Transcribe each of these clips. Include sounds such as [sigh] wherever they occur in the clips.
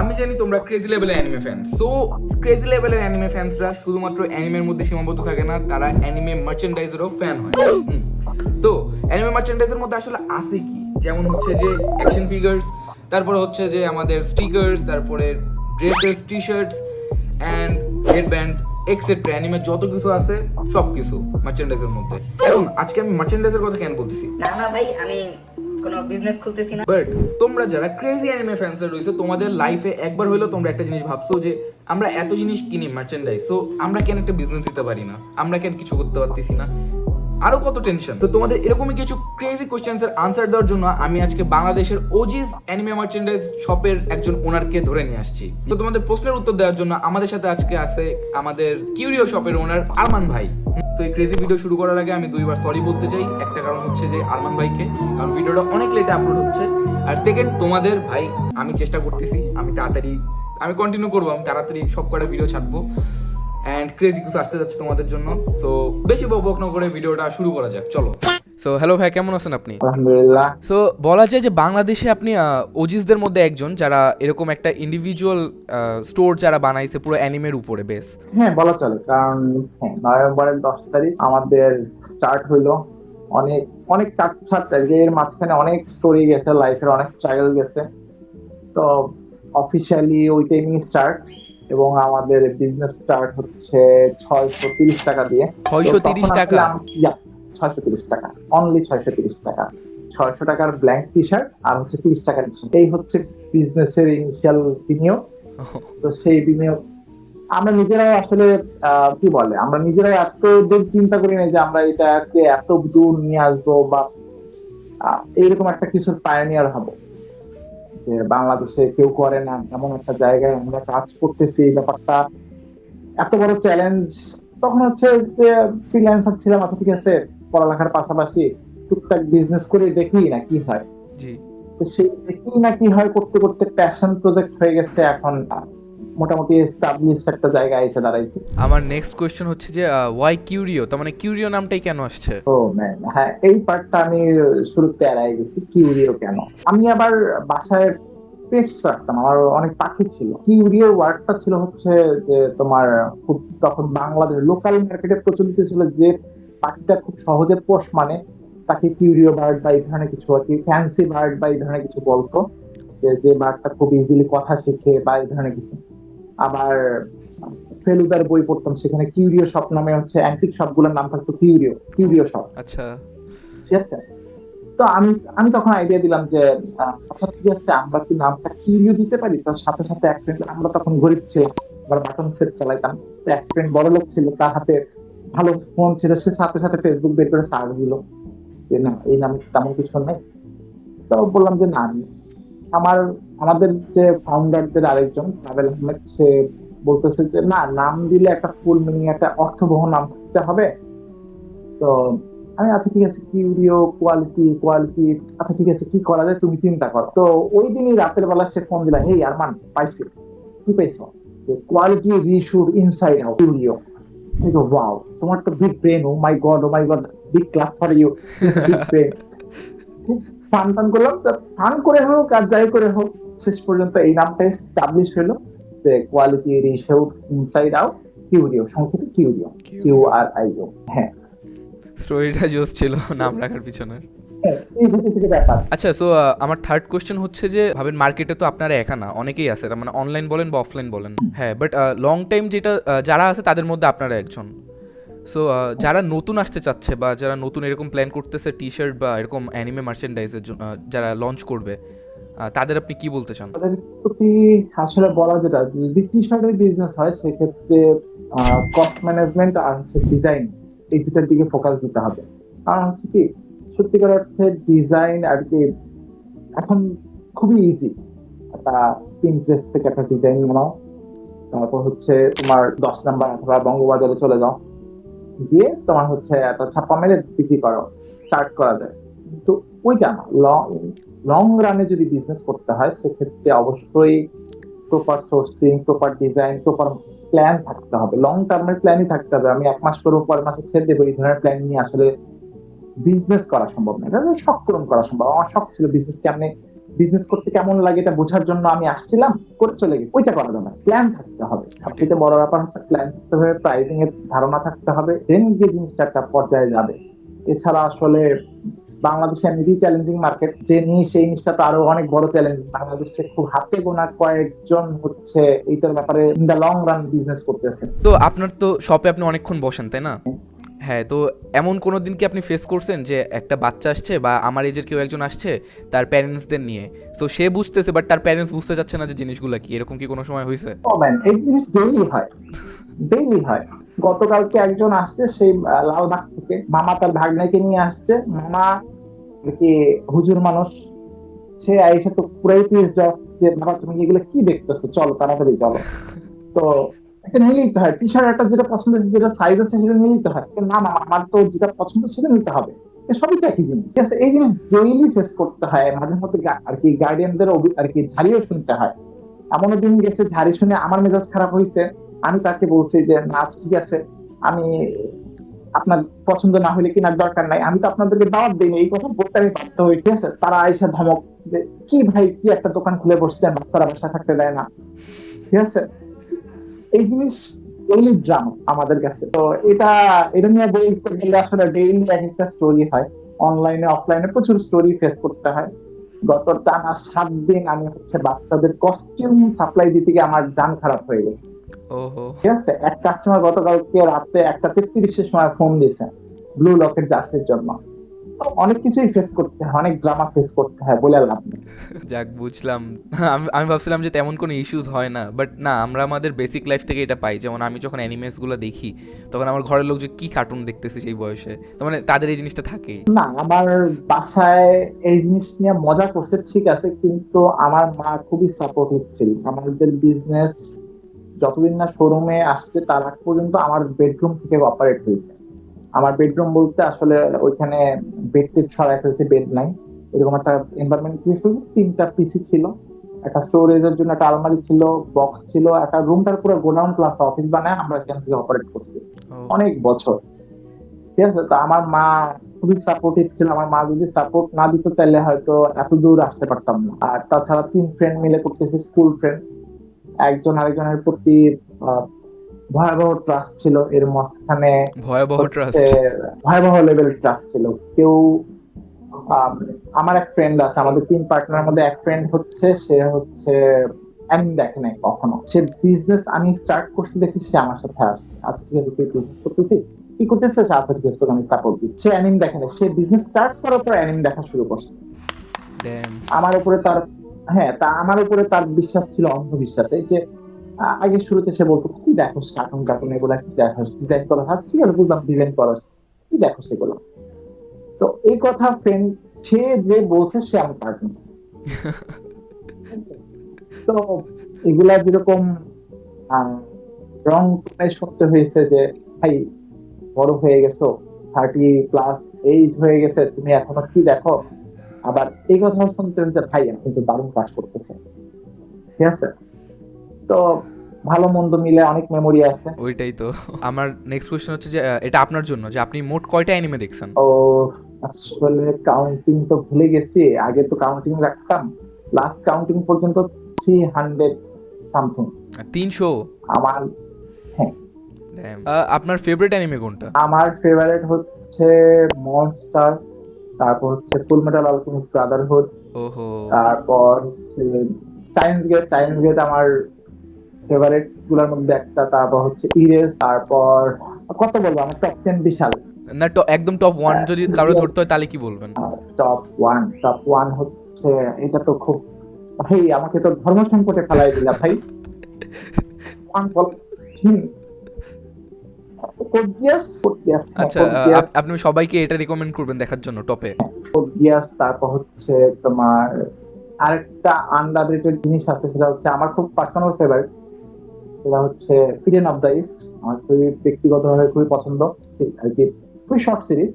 আমি জানি তোমরা ক্রেজি লেভেলের অ্যানিমে ফ্যান সো ক্রেজি লেভেলের অ্যানিমে ফ্যান্সরা শুধুমাত্র অ্যানিমের মধ্যে সীমাবদ্ধ থাকে না, তারা অ্যানিমে মার্চেন্ডাইজেরও ফ্যান হয়। তো অ্যানিমে মার্চেন্ডাইজের মধ্যে আসলে আছে কি? যেমন হচ্ছে যে অ্যাকশন ফিগার্স তারপরে হচ্ছে যে আমাদের স্টিকার্স তারপরে dresses T shirts and head band etcetera anime যত কিছু আছে সব কিছু মার্চেন্ডাইজের মধ্যে। এখন, আজকে আমি মার্চেন্ডাইজের কথা কেন বলতেছি? না ভাই, আমি কোনো বিজনেস খুলতেছি না। বাট তোমরা যারা ক্রেজি অ্যানিমে ফ্যান্স রয়েছে, তোমাদের লাইফে একবার হলেও তোমরা একটা জিনিস ভাবছ যে, আমরা এত জিনিস কিনি মার্চেন্ডাইজ সো আমরা কেন একটা বিজনেস দিতে পারি না? আমরা কেন কিছু করতে পারতেছি না? আরও কত টেনশন তো তোমাদের এরকমই কিছু ক্রেজি কোশ্চেন্স এর আনসার দেওয়ার জন্য আমি আজকে বাংলাদেশের ওজিস অ্যানিমে মার্চেন্ডাইজ শপের একজন ওনারকে ধরে নিয়ে আসছি। তো তোমাদের প্রশ্নের উত্তর দেওয়ার জন্য আমাদের সাথে আজকে আছে আমাদের কিউরিও শপের ওনার আরমান ভাই। তো এই ক্রেজি ভিডিও শুরু করার আগে আমি দুইবার সরি বলতে চাই। একটা কারণ হচ্ছে যে আরমান ভাইকে, কারণ ভিডিওটা অনেক লেটে আপলোড হচ্ছে। আর সেকেন্ড তোমাদের ভাই, আমি চেষ্টা করতেছি, আমি তাড়াতাড়ি, আমি কন্টিনিউ করব, আমি তাড়াতাড়ি সব কটা ভিডিও ছাড়বো। অ্যান্ড ক্রেজি কিছু আসতে যাচ্ছে তোমাদের জন্য। সো বেশি বক না করে ভিডিওটা শুরু করা যাক চলো। সো হ্যালো ভাই কেমন আছেন আপনি? আলহামদুলিল্লাহ। সো বলা যায় যে বাংলাদেশে আপনি ওজিসদের মধ্যে একজন যারা এরকম একটা ইন্ডিভিজুয়াল স্টোর যারা বানাইছে পুরো অ্যানিমের উপরে বেস হ্যাঁ বলা চলে। কারণ হ্যাঁ, নভেম্বরের দশ তারিখ আমাদের স্টার্ট হইল। অনেক অনেক কাটছাট আর এর মাঝখানে অনেক স্টোরি গেছে লাইফের অনেক স্ট্রাগল গেছে। তো অফিসিয়ালি ওই টাইমিং স্টার্ট এবং আমাদের বিজনেস স্টার্ট হচ্ছে ছয়শো তিরিশ টাকা দিয়ে। 630 টাকা? ছয়শো তিরিশ টাকা। অনলি ছয়শো তিরিশ টাকা। ছয়শো টাকার ব্ল্যাঙ্ক টি শার্ট আর হচ্ছে তিরিশ টাকার এই হচ্ছে বিজনেসের ইনিশিয়াল বিনিয়োগ। [laughs] তো সেই বিনিয়োগ আমরা নিজেরাই আসলে আহ, কি বলে আমরা নিজেরাই এত দূর চিন্তা করি না যে আমরা এটাকে এত দূর নিয়ে আসব বা এইরকম একটা কিছুর পায়োনিয়ার হব। যে বাংলাদেশে কেউ করে না এমন একটা জায়গায় আমরা কাজ করতেছি এই ব্যাপারটা। এত বড় চ্যালেঞ্জ তখন হচ্ছে যে ফ্রিল্যান্সার ছিলাম আচ্ছা ঠিক আছে পড়ালেখার পাশাপাশি টুকটাক বিজনেস করে দেখি না কি হয়। তো সেই দেখি না কি হয় করতে করতে প্যাশন প্রজেক্ট হয়ে গেছে এখন মোটামুটি এস্টাবলিশ একটা জায়গায় এসে দাঁড়াইছে। আমার নেক্সট কোয়েশ্চেন হচ্ছে যে ওয়াই কিউরিও তার মানে কিউরিও নামটাই কেন আসছে? ও ম্যান হ্যাঁ এই পার্টটা আমি শুরুতে এড়াই গেছি কিউরিও কেন? আমি আবার বাসায় পেটস রাখতাম আমার অনেক পাখি ছিল। কিউরিও ওয়ার্ডটা ছিল হচ্ছে যে তোমার খুব তখন বাংলাদেশ লোকাল মার্কেটে প্রচলিত ছিল যে পাখিটা খুব সহজে পোষ মানে তাকে কিউরিও বার্ড বা এই ধরনের কিছু আর কি ফ্যান্সি বার্ড বা এই ধরনের কিছু বলতো। যে যে বার্ডটা খুব ইজিলি কথা শেখে বা এই ধরনের কিছু। আবার ফেলুদার বই পড়তাম সেখানে কিউরিও শপ নামে হচ্ছে অ্যান্টিক শপগুলোর নাম থাকতো কিউরিও কিউরিও শপ আচ্ছা। ঠিক আছে? তো আমি আমি তখন আইডিয়া দিলাম যে আচ্ছা ঠিক আছে আমরা কি নামটা কিউরিও দিতে পারি? তার সাথে সাথে এক ফ্রেন্ড আমরা তখন গরিব ছিলাম আবার বাটন সেট চালাইতাম। তো এক ফ্রেন্ড বড় লোক ছিল তার হাতে ভালো ফোন ছিল সে সাথে সাথে ফেসবুক বের করে সার্চ দিল। যে না এই নামে তেমন কিছু নেই। তো বললাম যে না আমি আমার আমাদের যে ফাউন্ডারদের আরেকজন ট্রাভেল আহমেদ সে বলতেছে যে না নাম দিলে একটা ফুল মিনিং একটা অর্থবহ নাম থাকতে হবে। তো আমি আচ্ছা ঠিক আছে কিউরিও কোয়ালিটি কোয়ালিটি আচ্ছা ঠিক আছে কি করা যায় তুমি চিন্তা করো। তো ওই দিনই রাতের বেলা সে ফোন দিলা হেই আরমান পাইছি। কি পাইছো যে কোয়ালিটি রিশুড ইনসাইড আউট কিউরিও ওয়াও তোমার তো big brain oh my god oh my god big class for you big brain fun টান করলাম। ফান করে হোক আর যাই করে হোক শেষ পর্যন্ত এই নামটা এস্টাবলিশ হলো যে কোয়ালিটি রিশুড ইনসাইড আউট কিউরিও সংক্ষেপে curio Q R I O হ্যাঁ। স্টোরিটা জোস ছিল নাম রাখার পিছনে হ্যাঁ, আচ্ছা সো আমার থার্ড কোশ্চেন হচ্ছে যে ভাবেন মার্কেটে তো আপনারা একা না অনেকেই আছে তার মানে অনলাইন বলেন বা অফলাইন বলেন। হ্যাঁ বাট লং টাইম যেটা যারা আছে তাদের মধ্যে আপনারা একজন। সো যারা নতুন আসতে চাচ্ছে বা যারা নতুন এরকম প্ল্যান করতেছে টি শার্ট বা এরকম অ্যানিমে মার্চেন্ডাইজের যারা লঞ্চ করবে তাদের আপনি কি বলতে চান? তাদের প্রতি আসলে বলা যেটা, যদি টি শার্টের বিজনেস হয়, সেক্ষেত্রে কস্ট ম্যানেজমেন্ট আর হচ্ছে ডিজাইন এই দুটার দিকে ফোকাস দিতে হবে। আর হচ্ছে কি, সত্যিকার অর্থে ডিজাইন আর কি এখন খুবই ইজি একটা পিন্টারেস্ট থেকে একটা ডিজাইন বানাও, তারপর হচ্ছে তোমার দশ নাম্বার অথবা বঙ্গবাজারে চলে যাও। গিয়ে তোমার হচ্ছে ছাপ্পা মেরে বিক্রি করো স্টার্ট করা যায়। কিন্তু ওইটা না লং লং রানে যদি বিজনেস করতে হয়, সেক্ষেত্রে অবশ্যই proper sourcing proper design proper plan থাকতে হবে। লং টার্মের প্ল্যানই থাকতে হবে। আমি এক মাস করব পরের মাসে ছেড়ে দেবো, এই ধরনের প্ল্যান নিয়ে আসলে বিজনেস করা সম্ভব না। এটা শখ পূরণ করা সম্ভব। আমার শখ ছিল বিজনেস কেমনে বিজনেস করতে কেমন লাগে এটা বোঝার জন্য আমি আসছিলাম করে চলে গেছি। ওইটা করা যাবে প্ল্যান থাকতে হবে। সবচেয়ে বড় ব্যাপার হচ্ছে প্ল্যান থাকতে হবে প্রাইসিং এর ধারণা থাকতে হবে দেন গিয়ে জিনিসটা একটা পর্যায়ে যাবে। এছাড়া আসলে বাংলাদেশে এমনিতেই চ্যালেঞ্জিং মার্কেট যে নিয়ে সেই জিনিসটা তো আরও অনেক বড় চ্যালেঞ্জ বাংলাদেশে খুব হাতে গোনা কয়েকজন হচ্ছে এইটার ব্যাপারে in the long run business করতেছে। তো আপনার তো শপে আপনি অনেকক্ষণ বসেন তাই না? হ্যাঁ তো এমন কোনো দিন কি আপনি ফেস করছেন যে একটা বাচ্চা আসছে বা আমার এজের কেউ একজন আসছে তার প্যারেন্টসদের নিয়ে? সো সে বুঝতেছে বাট তার প্যারেন্টস বুঝতে চাচ্ছে না যে জিনিসগুলো কি। এরকম কি কোনো সময় হয়েছে এই জিনিস ডেইলি হয়। ডেইলি হয়। গতকালকে একজন আসছে সেই লালবাগ থেকে মামা তার ভাগ্নাকে নিয়ে আসছে। মামা কি হুজুর মানুষ। সে আইসা তো পুরাই পিস যে বাবা তুমি এগুলো কি দেখতেছো? চলো তাড়াতাড়ি চলো। [laughs] তো একটা নিয়ে নিতে হয়। টি শার্ট একটা যেটা পছন্দ, যেটা সাইজ আছে সেটা নিয়ে নিতে হয়। না আমার তো যেটা পছন্দ সেটা নিতে হবে। সবই তো একই জিনিস। ঠিক আছে? এই জিনিস ডেইলি ফেস করতে হয়। মাঝে মধ্যে আর কি গার্ডিয়ানদের আর কি ঝাড়িও শুনতে হয়। এমনও দিন গেছে, ঝাড়ি শুনে আমার মেজাজ খারাপ হয়েছে আমি তাকে বলছি যে, না, ঠিক আছে। আমি আপনার পছন্দ না হলে কেনার দরকার নাই। আমি তো আপনাদেরকে দাওয়াত দিইনি। এই কথা বলতে আমি বাধ্য হয়েছি ঠিক আছে? তারা আইসা ধমক যে, কি ভাই? কি একটা দোকান খুলে বসছেন? বাচ্চারা বাসা থাকতে দেয় না। ঠিক আছে? এই জিনিস ডেইলি ড্রামা আমাদের কাছে। তো এটা এটা নিয়ে বলতে গেলে আসলে ডেইলি এক একটা স্টোরি হয়। অনলাইনে অফলাইনে প্রচুর স্টোরি ফেস করতে হয়। গত টানা সাত দিন আমি হচ্ছে বাচ্চাদের কস্টিউম সাপ্লাই দিতে গিয়ে আমার জান খারাপ হয়ে গেছে। ঠিক আছে? এক কাস্টমার গতকালকে রাতে একটা তেত্রিশের সময় ফোন দিয়েছে ব্লু লকের জার্সির জন্য। অনেক কিছুই ফেস করতে হয় অনেক ড্রামা ফেস করতে হয় বলে লাভ নেই। যাক বুঝলাম। আমি আমি ভাবছিলাম যে তেমন কোনো ইস্যুস হয় না বাট না আমরা আমাদের বেসিক লাইফ থেকে এটা পাই। যেমন আমি যখন অ্যানিমেসগুলো দেখি তখন আমার ঘরের লোক যে কী কার্টুন দেখতেছে সেই বয়সে মানে তাদের এই জিনিসটা থাকে। না আমার বাসায় এই জিনিস নিয়ে মজা করছে ঠিক আছে কিন্তু আমার মা খুবই সাপোর্টিভ ছিল। আমাদের বিজনেস যতদিন না শোরুমে আসছে তার আগ পর্যন্ত আমার বেডরুম থেকে অপারেট হয়েছে। আমার বেডরুম বলতে আসলে ওইখানে বেড টেড ছড়াই ফেলছে বেড নাই। এরকম একটা এনভায়রনমেন্ট ক্রিয়েট হয়েছে তিনটা পিসি ছিল একটা স্টোরেজের জন্য একটা আলমারি ছিল বক্স ছিল একটা রুমটার পুরো গোডাউন প্লাস অফিস বানায় আমরা এখান থেকে অপারেট করছি। অনেক বছর। ঠিক আছে তো আমার মা খুবই সাপোর্টিভ ছিল আমার মা যদি সাপোর্ট না দিত তাহলে হয়তো এত দূর আসতে পারতাম না। আর তাছাড়া তিন ফ্রেন্ড মিলে করতেছি স্কুল ফ্রেন্ড একজন আরেকজনের প্রতি ভয়াবহ ট্রাস্ট ছিল। এর মাঝখানে ভয়াবহ ট্রাস্ট ভয়াবহ লেভেল ট্রাস্ট ছিল। কেউ আমার এক ফ্রেন্ড আছে আমাদের তিন পার্টনার মধ্যে এক ফ্রেন্ড হচ্ছে সে হচ্ছে আমি দেখে নাই কখনো। সে বিজনেস আমি স্টার্ট করছি দেখি সে আমার সাথে আসছে। আচ্ছা ঠিক আছে তুই বিজনেস করতেছিস? কি করতেছে সে আচ্ছা ঠিক আছে তোকে আমি সাপোর্ট দিচ্ছি। সে অ্যানিম দেখে নাই। সে বিজনেস স্টার্ট করার পর অ্যানিম দেখা শুরু করছে। আমার উপরে তার হ্যাঁ তা আমার উপরে তার বিশ্বাস ছিল অন্ধবিশ্বাস এই যে আগে শুরুতে সে বলতো কি দেখো কার্টুন কার্টুন এগুলা কি দেখো ডিজাইন করা আচ্ছা ঠিক আছে বুঝলাম ডিজাইন করা কি দেখো সেগুলো তো এই কথা ফ্রেন্ড সে যে বলছে সে আমি কার্টুন [laughs] তো এগুলা যেরকম রং হয়েছে যে ভাই বড় হয়ে গেছো থার্টি প্লাস এইজ হয়ে গেছে তুমি এখনও কি দেখো? আবার এই কথা শুনতে হচ্ছে ভাই আপনি তো দারুণ কাজ করতেছেন ঠিক আছে? তো ভালো মন্দ মিলে অনেক মেমোরি আছে। ওইটাই তো। আমার নেক্সট কোশ্চেন হচ্ছে যে এটা আপনার জন্য যে আপনি মোট কয়টা অ্যানিমে দেখছেন? ও আসলে কাউন্টিং তো ভুলে গেছি আগে তো কাউন্টিং রাখতাম লাস্ট কাউন্টিং পর্যন্ত থ্রি হান্ড্রেড সামথিং তিনশো? আমার Damn. আপনার ফেভারিট অ্যানিমে কোনটা? আমার ফেভারিট হচ্ছে মনস্টার তারপর হচ্ছে ফুল মেটাল আলকেমিস্ট ব্রাদারহুড ওহো। তারপর হচ্ছে সায়েন্স গেট সায়েন্স গেট আমার ফেভারিটগুলোর মধ্যে একটা তারপর হচ্ছে ইরেস তারপর কত বলব আমার টপ টেন বিশাল। না তো একদম টপ ওয়ান হ্যাঁ, যদি কারও ধরতে হয় তাহলে কি বলবেন? টপ ওয়ান টপ ওয়ান হচ্ছে এটা তো খুব ভাই আমাকে তো ধর্ম সংকটে ফেলাই দিলা ভাই। হ্যাঁ, আচ্ছা আপনি সবাইকে এটা রিকমেন্ড করবেন দেখার জন্য টপে কোডিয়াস তারপর হচ্ছে তোমার আরেকটা আন্ডাররেটেড জিনিস আছে সেটা হচ্ছে আমার খুব পার্সোনাল ফেভারিট সেটা হচ্ছে ইডেন অফ দ্য ইস্ট আমার খুবই ব্যক্তিগতভাবে খুবই পছন্দ। আর কি খুবই শর্ট সিরিজ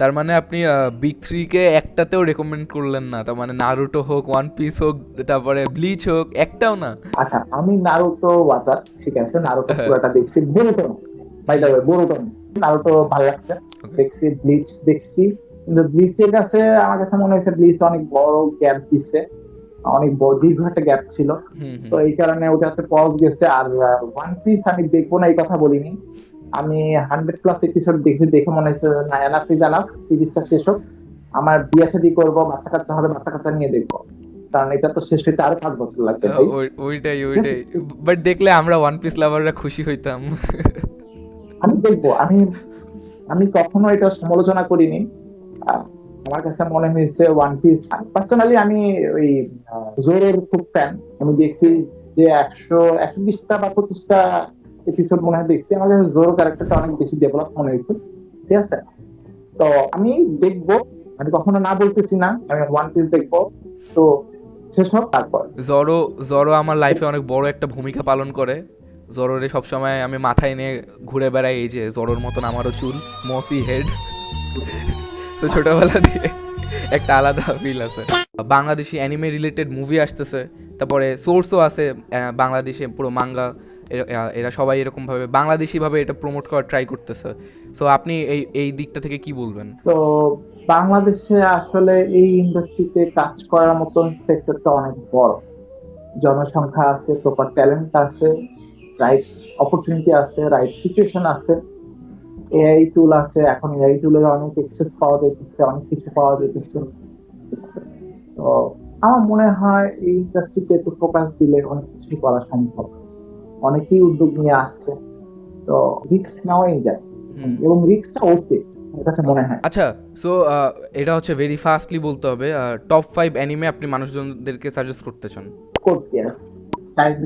তার মানে আপনি বিগ থ্রি কে একটাতেও রেকমেন্ড করলেন না তার মানে নারুটো হোক ওয়ান পিস হোক তারপরে ব্লিচ হোক একটাও না? আচ্ছা আমি নারুটো ওয়াচার ঠিক আছে নারুটো হ্যাঁ। পুরোটা দেখছি Boruto by the way Boruto Naruto ভালো লাগছে। দেখছি ব্লিচ দেখছি। কিন্তু ব্লিচের কাছে আমার কাছে মনে হয়েছে ব্লিচ অনেক বড় গ্যাপ দিচ্ছে। অনেক দীর্ঘ একটা গ্যাপ ছিল। তো এই কারণে ওটাতে পজ গেছে। আর ওয়ান পিস আমি দেখব না এই কথা বলিনি। আমি হান্ড্রেড প্লাস এপিসোড দেখছি দেখে মনে হচ্ছে না এনাফ ইজ এনাফ সিরিজটা শেষ হোক। আমার বিয়ে শাদী করব বাচ্চা কাচ্চা হবে বাচ্চা কাচ্চা নিয়ে দেখব। কারণ এটা তো শেষ হইতে আরও পাঁচ বছর লাগবে ওইটাই ওইটাই। বাট দেখলে আমরা ওয়ান পিস লাভাররা খুশি হইতাম। আমি দেখব আমি আমি কখনো এটা সমালোচনা করিনি। আমার কাছে মনে হয়েছে ওয়ান পিস পার্সোনালি আমি ওই জোরের খুব ফ্যান আমি দেখছি যে একশো একশো বিশটা বা পঁচিশটা এপিসোড মনে হয় দেখছি। আমার কাছে জোর ক্যারেক্টারটা অনেক বেশি ডেভেলপ মনে হয়েছে। ঠিক আছে? তো আমি দেখব। আমি কখনো না বলতেছি না, আমি ওয়ান পিস দেখব। তো শেষ হোক, তারপর। জরো জরো আমার লাইফে অনেক বড় একটা ভূমিকা পালন করে। জরোরে সবসময় আমি মাথায় নিয়ে ঘুরে বেড়াই এই যে জরোর মতন আমারও চুল মসি হেড তো ছোটবেলা দিয়ে একটা আলাদা ফিল আছে। বাংলাদেশি অ্যানিমে রিলেটেড মুভি আসতেছে, তারপরে সোর্সও আছে বাংলাদেশে পুরো মাঙ্গা এরা সবাই এরকম ভাবে বাংলাদেশি ভাবে এটা প্রমোট করার ট্রাই করতেছে। সো আপনি এই এই দিকটা থেকে কি বলবেন? তো বাংলাদেশে আসলে এই ইন্ডাস্ট্রিতে কাজ করার মতন সেক্টরটা অনেক বড়। জনসংখ্যা আছে প্রপার ট্যালেন্ট আছে রাইট অপরচুনিটি আছে রাইট সিচুয়েশন আছে। এআই টুল আছে এখন এআই টুলের অনেক এক্সেস পাওয়া যাইতেছে অনেক কিছু পাওয়া যাইতেছে। তো আমার মনে হয় এই ইন্ডাস্ট্রিতে একটু ফোকাস দিলে অনেক কিছু করা সম্ভব। অনেকেই উদ্যোগ নিয়ে আসছে। তো রিস্ক নেওয়াই যায়। এবং রিস্কটা ওকে মনে হয়। আচ্ছা সো এটা হচ্ছে ভেরি ফাস্টলি বলতে হবে টপ ফাইভ অ্যানিমে আপনি মানুষজনদেরকে সাজেস্ট করতে চান?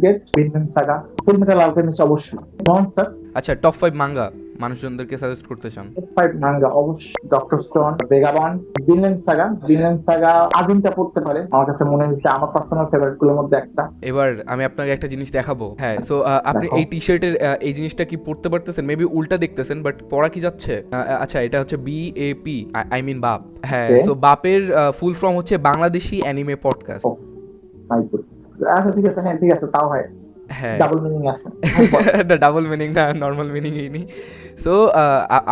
গেট ভিনমেন্ট সাগা ফুল মেটাল আলকেমিস্ট অবশ্যই। মনস্টার আচ্ছা টপ ফাইভ মাঙ্গা মানুষজনদেরকে সাজেস্ট করতে চান। ফাইভ মাঙ্গা অবশ্যই। ডক্টর স্টোন সাগা সাগা পড়তে পারে। আমার কাছে মনে হচ্ছে আমার পার্সোনাল ফেভারিটগুলোর মধ্যে একটা। এবার আমি আপনাকে একটা জিনিস দেখাবো। হ্যাঁ সো আপনি এই টি শার্টের এই জিনিসটা কি পড়তে পারতেছেন? মেবি উল্টা দেখতেছেন বাট পড়া কি যাচ্ছে? আচ্ছা এটা হচ্ছে B A P I mean বাপ। হ্যাঁ সো বাপের ফুল ফর্ম হচ্ছে বাংলাদেশি অ্যানিমে পডকাস্ট আচ্ছা ঠিক আছে হ্যাঁ ঠিক আছে তাও হয়। হ্যাঁ। ডাবল মিনিং আছে। এটা ডাবল মিনিং না নর্মাল মিনিং এই নি সো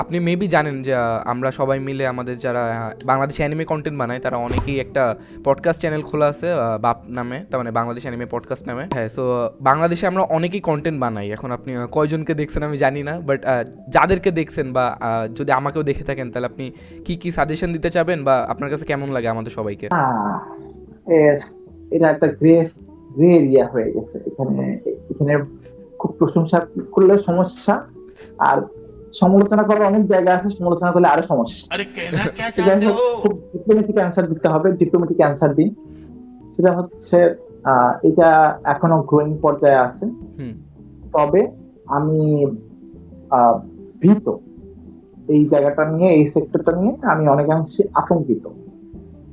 আপনি মেবি জানেন যে আমরা সবাই মিলে আমাদের যারা বাংলাদেশি অ্যানিমে কন্টেন্ট বানায় তারা অনেকেই একটা পডকাস্ট চ্যানেল খোলা আছে বাপ নামে তার মানে বাংলাদেশ অ্যানিমে পডকাস্ট নামে। হ্যাঁ সো বাংলাদেশে আমরা অনেকেই কন্টেন্ট বানাই। এখন আপনি কয়জনকে দেখছেন আমি জানি না বাট যাদেরকে দেখছেন বা যদি আমাকেও দেখে থাকেন তাহলে আপনি কি কি সাজেশন দিতে চাবেন বা আপনার কাছে কেমন লাগে আমাদের সবাইকে? এটা একটা গ্রে গ্রে হয়ে গেছে। এখানে এখানে খুব প্রশংসা করলে সমস্যা আর সমালোচনা করার অনেক জায়গা আছে সমালোচনা করলে আরও সমস্যা। খুব অ্যান্সার দিতে হবে অ্যান্সার দিন। সেটা হচ্ছে এটা এখনও গ্রোয়িং পর্যায়ে আছে। তবে আমি ভীত। এই জায়গাটা নিয়ে এই সেক্টরটা নিয়ে আমি অনেকাংশে আতঙ্কিত।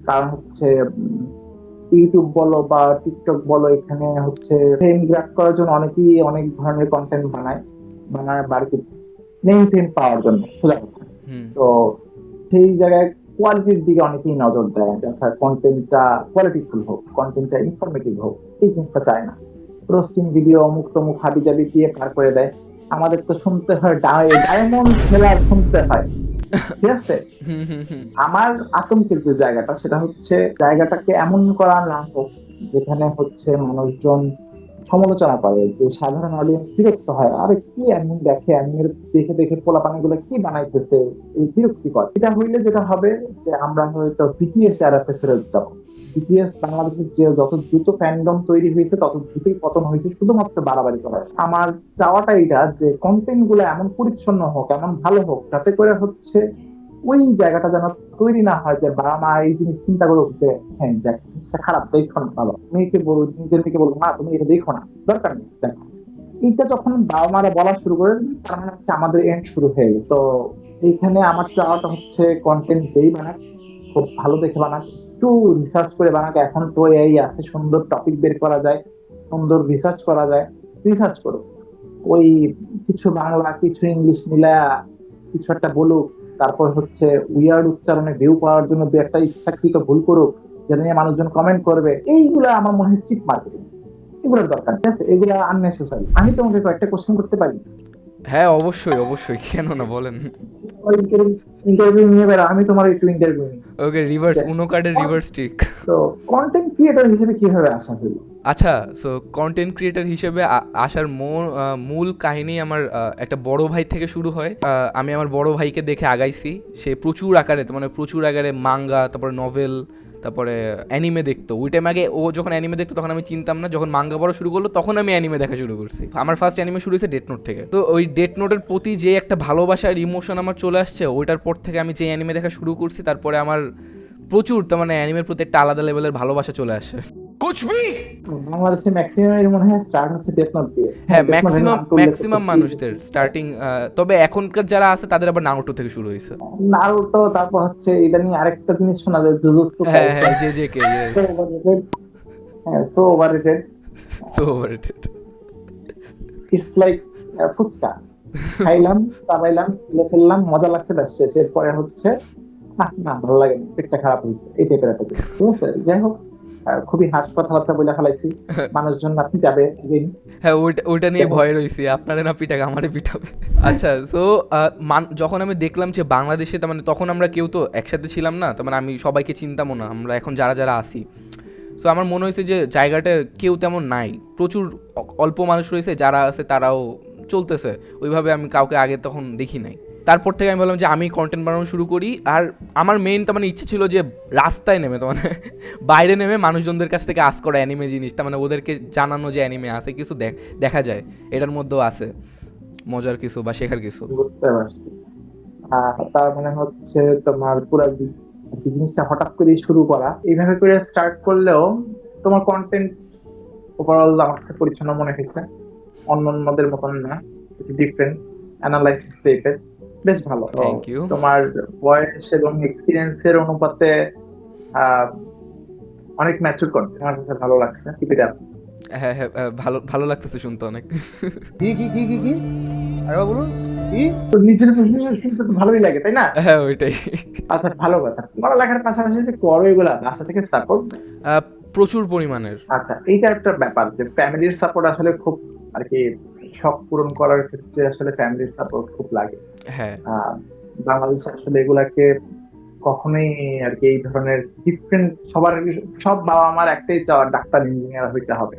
কারণ হচ্ছে ইউটিউব বলো বা টিকটক বলো এখানে হচ্ছে ফেম গ্রাফ করার জন্য অনেকেই অনেক ধরনের কন্টেন্ট বানায় বানায় বাড়িতে নেম ফেম পাওয়ার জন্য সোজা। তো সেই জায়গায় কোয়ালিটির দিকে অনেকেই নজর দেয় আচ্ছা কন্টেন্টটা কোয়ালিটিফুল হোক কন্টেন্টটা ইনফরমেটিভ হোক এই জিনিসটা চায় না। রোস্টিং ভিডিও অমুক তমুক হাবি জাবি দিয়ে পার করে দেয়। আমাদের তো শুনতে হয় ডায়মন্ড খেলার শুনতে হয়। ঠিক আছে? আমার আতঙ্কের যে জায়গাটা, সেটা হচ্ছে জায়গাটাকে এমন করা না হোক, যেখানে হচ্ছে মানুষজন সমালোচনা করে, যে সাধারণ অডিয়েন্স বিরক্ত হয়। আরে কি এমন দেখে দেখে দেখে পোলাপানি গুলো কি বানাইতেছে? এই বিরক্তিকর। এটা হইলে যেটা হবে যে আমরা হয়তো বিটিএস এড়াতে ফেরত যাব। বিটিএস বাংলাদেশের যে যত দ্রুত ফ্যান্ডম তৈরি হয়েছে, তত দ্রুতই পতন হয়েছে শুধুমাত্র বাড়াবাড়ি করার। আমার চাওয়াটা এটা যে কন্টেন্টগুলো এমন পরিচ্ছন্ন হোক, এমন ভালো হোক, যাতে করে হচ্ছে ওই জায়গাটা যেন তৈরি না হয় যে বাবা মা এই জিনিস চিন্তা করুক যে হ্যাঁ জিনিসটা খারাপ, দেখো না বাবা। মেয়েকে বলব নিজের মেয়েকে বলব না তুমি এটা দেখো না, দরকার নেই, দেখো। এইটা যখন বাবা মারা বলা শুরু করে তার মানে হচ্ছে আমাদের এন্ড শুরু হয়ে গেছে। তো এইখানে আমার চাওয়াটা হচ্ছে কন্টেন্ট যেই বানাক, খুব ভালো দেখে বানাক। একটু রিসার্চ করে বানাক, এখন তো এই আছে, সুন্দর টপিক বের করা যায়, সুন্দর রিসার্চ করা যায় রিসার্চ করুক। ওই কিছু বাংলা, কিছু ইংলিশ মিলা কিছু একটা বলুক, তারপর হচ্ছে উইয়ার্ড উচ্চারণে ভিউ পাওয়ার জন্য দু একটা ইচ্ছাকৃত ভুল করুক যেটা নিয়ে মানুষজন কমেন্ট করবে, এইগুলা আমার মনে হয় চিপ মার্কেটিং এগুলোর দরকার, ঠিক আছে? এগুলা আননেসেসারি আমি তোমাকে কয়েকটা কোশ্চেন করতে পারি? হ্যাঁ অবশ্যই অবশ্যই। কেন না বলেন। ইন্টারভিউ নিয়ে বেড়া আমি তোমার একটু ইন্টারভিউ নিই। ওকে রিভার্স উনো কার্ডের রিভার্স ট্রিক তো কন্টেন্ট ক্রিয়েটর হিসেবে কীভাবে আসা হলো? আচ্ছা সো কন্টেন্ট ক্রিয়েটার হিসেবে আসার মূল কাহিনী আমার একটা বড় ভাই থেকে শুরু হয়। আমি আমার বড় ভাইকে দেখে আগাইছি। সে প্রচুর আকারে মানে প্রচুর আকারে মাঙ্গা তারপরে নভেল তারপরে অ্যানিমে দেখতো। ওই টাইম আগে ও যখন অ্যানিমে দেখতো, তখন আমি চিনতাম না। যখন মাঙ্গা পড়া শুরু করল, তখন আমি অ্যানিমে দেখা শুরু করছি। আমার ফার্স্ট অ্যানিমে শুরু হয়েছে ডেট নোট থেকে। তো ওই ডেট নোটের প্রতি যে একটা ভালোবাসার ইমোশন আমার চলে আসছে, ওইটার পর থেকে আমি যে অ্যানিমে দেখা শুরু করছি, তারপরে আমার প্রচুর, তার মানে অ্যানিমের প্রতি একটা আলাদা লেভেলের ভালোবাসা চলে আসে। বাংলাদেশে ম্যাক্সিমাম এর মনে হয় স্টার্ট হচ্ছে ডেথ দিয়ে। হ্যাঁ ম্যাক্সিমাম ম্যাক্সিমাম মানুষদের স্টার্টিং তবে এখনকার যারা আছে তাদের আবার নারুটো থেকে শুরু হয়েছে। নারুটো তারপর হচ্ছে ইদানিং আরেকটা জিনিস শোনা যায় জুজুৎসু হ্যাঁ হ্যাঁ যে যে কে হ্যাঁ so overrated so overrated it's like fuchka. খাইলাম চাবাইলাম তুলে ফেললাম মজা লাগছে ব্যাস শেষ। এরপরে হচ্ছে না না ভালো লাগে না পেটটা খারাপ হয়েছে এই টাইপের একটা জিনিস। ঠিক আছে? যাই হোক খুবই হাস কথাবার্তা বলে ফেলাইছি। [laughs] মানুষজন যাবে again। হ্যাঁ ওইটা নিয়ে ভয় রয়েছি আপনারে না পিটাকে আমারে পিটাবে। আচ্ছা সো যখন আমি দেখলাম যে বাংলাদেশে তার মানে তখন আমরা কেউ তো একসাথে ছিলাম না তার মানে আমি সবাইকে চিনতামও না আমরা এখন যারা যারা আসি সো আমার মনে হয়েছে যে জায়গাটা কেউ তেমন নাই প্রচুর অল্প মানুষ রয়েছে যারা আছে তারাও চলতেছে ওইভাবে আমি কাউকে আগে তখন দেখি নাই। তারপর থেকে আমি বললাম যে আমি কন্টেন্ট বানানো শুরু করি। আর আমার মেইন তার মানে ইচ্ছে ছিল যে রাস্তায় নেমে তার মানে বাইরে নেমে মানুষজনদের কাছ থেকে আস করা অ্যানিমে জিনিস। তার মানে ওদেরকে জানানো যে অ্যানিমে আছে, কিছু দেখা যায়। এটার মধ্যেও আছে। মজার কিছু বা শেখার কিছু। বুঝতে পারছি। তার মানে হচ্ছে তোমার পুরো জিনিসটা হঠাৎ করে শুরু করা। এইভাবে করে স্টার্ট করলেও তোমার কন্টেন্ট ওভারঅল আমার কাছে পরিচ্ছন্ন মনে হয়েছে। অন্য অন্যদের মতন না ডিফারেন্ট অ্যানালাইসিস টাইপের বেশ ভালো। তোমার বয়স এবং এক্সপিরিয়েন্সের অনুপাতে অনেক ম্যাচুর কন্টেন্ট আমার কাছে ভালো লাগছে. হ্যাঁ হ্যাঁ হ্যাঁ, ভালো ভালো লাগতেছে শুনতে অনেক। কি কি কি কি কি? আরে বলুন। কি? তো নিজের শুনতে তো ভালোই লাগে তাই না? হ্যাঁ ওইটাই। আচ্ছা ভালো কথা। পড়ালেখার পাশাপাশি যে করো এগুলা বাসা থেকে সাপোর্ট আহ, প্রচুর পরিমাণের। আচ্ছা এইটা একটা ব্যাপার যে ফ্যামিলির সাপোর্ট আসলে খুব আর কি শখ পূরণ করার ক্ষেত্রে আসলে ফ্যামিলির সাপোর্ট খুব লাগে। বাংলাদেশে আসলে এগুলাকে কখনোই আর কি এই ধরনের ডিফারেন্ট সবার সব বাবা মার একটাই চাওয়ার ডাক্তার ইঞ্জিনিয়ার হইতে হবে।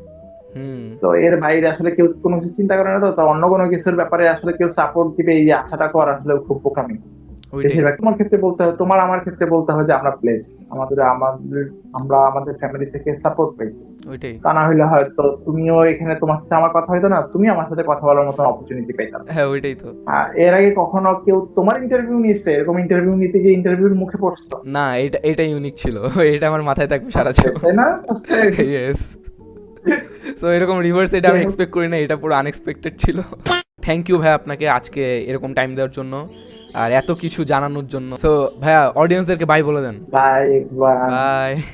তো এর বাইরে আসলে কেউ কোনো কিছু চিন্তা করে না তো অন্য কোনো কিছুর ব্যাপারে আসলে কেউ সাপোর্ট দিবে এই আশাটা করা আসলে খুব বোকামি। বেশিরভাগ। তোমার ক্ষেত্রে বলতে হয় তোমার আমার ক্ষেত্রে বলতে হয় যে আমরা প্লেস আমাদের আমাদের আমরা আমাদের ফ্যামিলি থেকে সাপোর্ট পাইছি ওইটাই। তা না হইলে হয়তো তুমিও এখানে তোমার সাথে আমার কথা হইতো না তুমি আমার সাথে কথা বলার মতো অপরচুনিটি পাইতাম হ্যাঁ ওইটাই তো। এর আগে কখনো কেউ তোমার ইন্টারভিউ নিচ্ছে এরকম ইন্টারভিউ নিতে গিয়ে ইন্টারভিউর মুখে পড়ছো? না এটা এটা ইউনিক ছিল। [laughs] এটা আমার মাথায় থাকবে সারা জীবন। তাই না? ইয়েস [laughs] সো এরকম রিভার্স এটা আমি এক্সপেক্ট করি না এটা পুরো আনএক্সপেক্টেড ছিল। থ্যাংক ইউ ভাই আপনাকে আজকে এরকম টাইম দেওয়ার জন্য আর এত কিছু জানানোর জন্য। সো ভাইয়া অডিয়েন্সদেরকে বাই বলে দেন। Bye bye bye